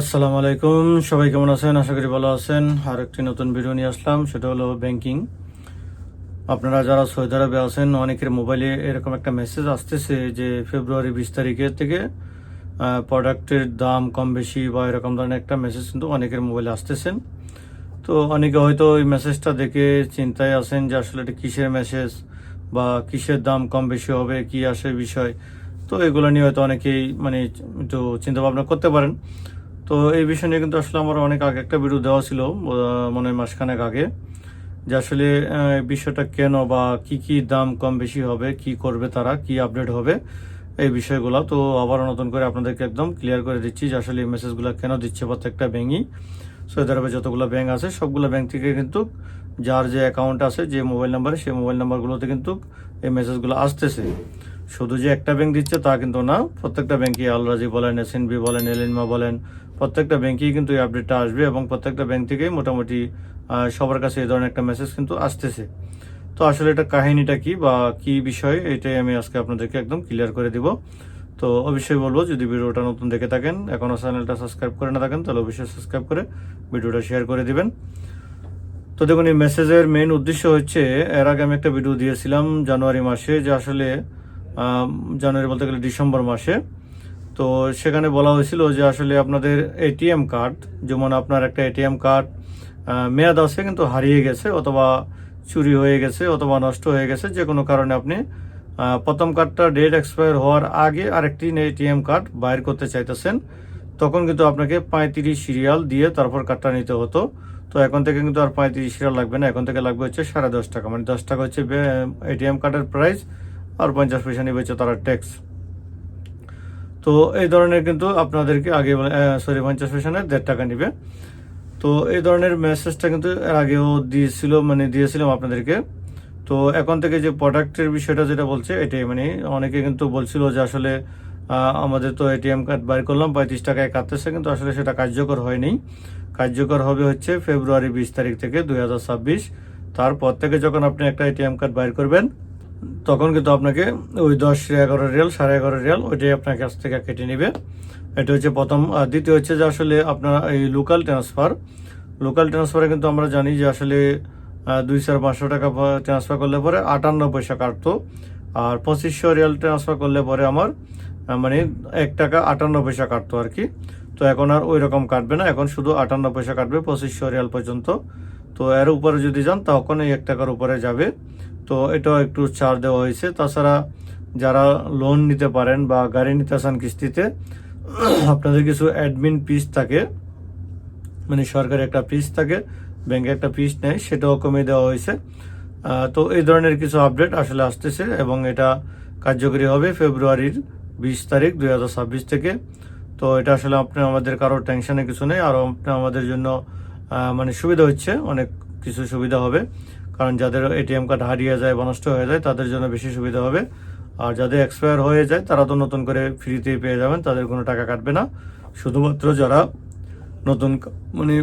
আসসালামু আলাইকুম। সবাই কেমন আছেন? আশা করি ভালো আছেন। আর একটি নতুন ভিডিও নিয়ে আসলাম, সেটা হলো ব্যাংকিং আপনারা যারা সৌদি আরবে আছেন, অনেকের মোবাইলে এরকম একটা মেসেজ আসতেছে যে ফেব্রুয়ারি বিশ তারিখের থেকে প্রোডাক্টের দাম কম বেশি বা এরকম ধরনের একটা মেসেজ কিন্তু অনেকের মোবাইলে আসতেছেন তো অনেকে হয়তো ওই মেসেজটা দেখে চিন্তায় আছেন যে আসলে এটা কিসের মেসেজ বা কিসের দাম কম বেশি হবে, কি আসে বিষয়। তো এগুলো নিয়ে হয়তো অনেকেই মানে একটু চিন্তা ভাবনা করতে পারেন। তো এই বিষয় নিয়ে কিন্তু আসলে আমার অনেক আগে একটা ভিডিও দেওয়া ছিল মনে মাসখানেক আগে, যে আসলে বিষয়টা কেন বা কি কি দাম কম বেশি হবে, কি করবে তারা, কি আপডেট হবে, এই বিষয়গুলো। তো আবার নতুন করে আপনাদেরকে একদম ক্লিয়ার করে দিচ্ছি যে আসলে এই মেসেজগুলো কেন দিচ্ছে প্রত্যেকটা ব্যাঙ্কই সৌদি আরবে যতগুলো ব্যাঙ্ক আছে, সবগুলো ব্যাংক থেকে কিন্তু যার যে অ্যাকাউন্ট আছে, যে মোবাইল নাম্বারে সেই মোবাইল নাম্বারগুলোতে কিন্তু এই মেসেজগুলো আসতেছে। শুধু যে একটা ব্যাংক দিচ্ছে তা কিন্তু না, প্রত্যেকটা ব্যাংকই আলরাজি বলেন এসএনবি বলেন এলিনমা বলেন প্রত্যেকটা ব্যাংকেই কিন্তু এই আপডেটটা আসবে এবং প্রত্যেকটা ব্যাংক থেকেই মোটামুটি সবার কাছে এই ধরনের একটা মেসেজ কিন্তু আসতেছে। তো আসলে এটা কাহিনীটা কি বা কি বিষয়, এটাই আমি আজকে আপনাদেরকে একদম ক্লিয়ার করে দিব। তো অবশ্যই বলব, যদি ভিডিওটা নতুন দেখে থাকেন, এখনও চ্যানেলটা সাবস্ক্রাইব করে না থাকেন, তাহলে অবশ্যই সাবস্ক্রাইব করে ভিডিওটা শেয়ার করে দিবেন। তো দেখুন, এই মেসেজের মেইন উদ্দেশ্য হচ্ছে, এর আগে আমি একটা ভিডিও দিয়েছিলাম জানুয়ারি মাসে, যে আসলে জানুয়ারি বলতে গেলে ডিসেম্বর মাসে। তো সেখানে বলা হয়েছিল যে আসলে আপনাদের এটিএম কার্ড, যেমন আপনার একটা এটিএম কার্ড মেয়াদ আছে কিন্তু হারিয়ে গেছে অথবা চুরি হয়ে গেছে অথবা নষ্ট হয়ে গেছে যে কোনো কারণে আপনি প্রথম কার্ডটা ডেট এক্সপায়ার হওয়ার আগে আরেকটি এটিএম কার্ড বাইর করতে চাইতেছেন, তখন কিন্তু আপনাকে পঁয়ত্রিশ সিরিয়াল দিয়ে তারপর কার্ডটা নিতে হতো। তো এখন থেকে কিন্তু আর পঁয়ত্রিশ সিরিয়াল লাগবে না, এখন থেকে লাগবে হচ্ছে সাড়ে দশ টাকা মানে দশ টাকা হচ্ছে এটিএম কার্ডের প্রাইস আর পঞ্চাশ পয়সা নিবে হচ্ছে তারা ট্যাক্স তো এই ধরনের কিন্তু আপনাদেরকে আগে সরি পঞ্চাশ নেয় দেড় টাকা নিবে। তো এই ধরনের মেসেজটা কিন্তু এর আগেও দিয়েছিল মানে দিয়েছিলাম আপনাদেরকে। তো এখন থেকে যে প্রোডাক্টের বিষয়টা যেটা বলছে, এটাই মানে অনেকে কিন্তু বলছিল যে আসলে আমাদের তো এটিএম কার্ড বাইর করলাম, পঁয়ত্রিশ টাকায় কাটতেছে কিন্তু আসলে সেটা কার্যকর হয়নি। কার্যকর হবে হচ্ছে ফেব্রুয়ারি বিশ তারিখ থেকে দুই হাজার ছাব্বিশ। তারপর থেকে যখন আপনি একটা এটিএম কার্ড বাইর করবেন তখন কিন্তু আপনাকে ওই দশ এগারো রিয়াল সাড়ে এগারো রিয়াল ওইটাই আপনার কাছ থেকে কেটে নেবে। এটা হচ্ছে প্রথম। আর দ্বিতীয় হচ্ছে যে আসলে আপনার এই লোকাল ট্রান্সফার লোকাল ট্রান্সফারে কিন্তু আমরা জানি যে আসলে দুই চার পাঁচশো টাকা ট্রান্সফার করলে পরে আটান্ন পয়সা কাটতো। আর পঁচিশশো রিয়াল ট্রান্সফার করলে পরে আমার মানে এক টাকা আটান্ন পয়সা কাটতো আর কি। তো এখন আর ওই রকম কাটবে না। এখন শুধু আটান্ন পয়সা কাটবে পঁচিশশো রিয়াল পর্যন্ত। তো এর উপরে যদি যান তখন এক টাকার উপরে যাবে। তো এটাও একটু ছাড় দেওয়া হয়েছে। তাছাড়া যারা লোন নিতে পারেন বা গাড়ি নিতে চান কিস্তিতে, আপনাদের কিছু অ্যাডমিন পিস থাকে। মানে সরকারি একটা পিস থাকে ব্যাংকে একটা পিস নেয়, সেটাও কমিয়ে দেওয়া হয়েছে। তো এই ধরনের কিছু আপডেট আসলে আসতেছে এবং এটা কার্যকরী হবে ফেব্রুয়ারির বিশ তারিখ দুই হাজার ছাব্বিশ থেকে। তো এটা আসলে আপনি আমাদের কারও টেনশনে কিছু নেই। আর আপনি আমাদের জন্য মানে সুবিধা হচ্ছে, অনেক কিছু সুবিধা হবে। কারণ যাদের এটিএম কার্ড হারিয়ে যায় বা নষ্ট হয়ে যায়, তাদের জন্য বেশি সুবিধা হবে। আর যাদের এক্সপায়ার হয়ে যায়, তারা তো নতুন করে ফ্রিতেই পেয়ে যাবেন, তাদের কোনো টাকা কাটবে না। শুধুমাত্র যারা নতুন মানে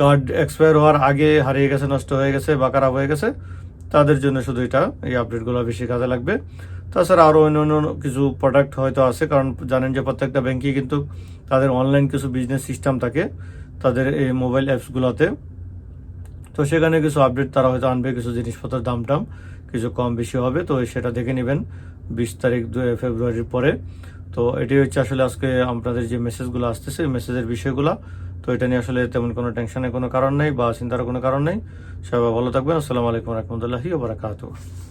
কার্ড এক্সপায়ার হওয়ার আগে হারিয়ে গেছে, নষ্ট হয়ে গেছে বা খারাপ হয়ে গেছে, তাদের জন্য শুধু এটা, এই আপডেটগুলো বেশি কাজে লাগবে। তাছাড়া আরও অন্য অন্য কিছু প্রোডাক্ট হয়তো আছে, কারণ জানেন যে প্রত্যেকটা ব্যাংকই কিন্তু তাদের অনলাইন কিছু বিজনেস সিস্টেম থাকে। তাদের এই মোবাইল অ্যাপসগুলোতে তো সেখানে কিছু আপডেট তারা হয়তো আনবে, কিছু জিনিসপত্রের দাম টাম কিছু কম বেশি হবে, তো সেটা দেখে নেবেন বিশ তারিখ ফেব্রুয়ারির পরে। তো এটি হচ্ছে আসলে আজকে আপনাদের যে মেসেজগুলো আসতেছে মেসেজের বিষয়গুলো। তো এটা নিয়ে আসলে তেমন কোনো টেনশনের কোনো কারণ নেই বা চিন্তার কোনো কারণ নেই। সবাই ভালো থাকবেন। আসসালামু আলাইকুম রহমতুল্লাহি ওবরাকাতুহ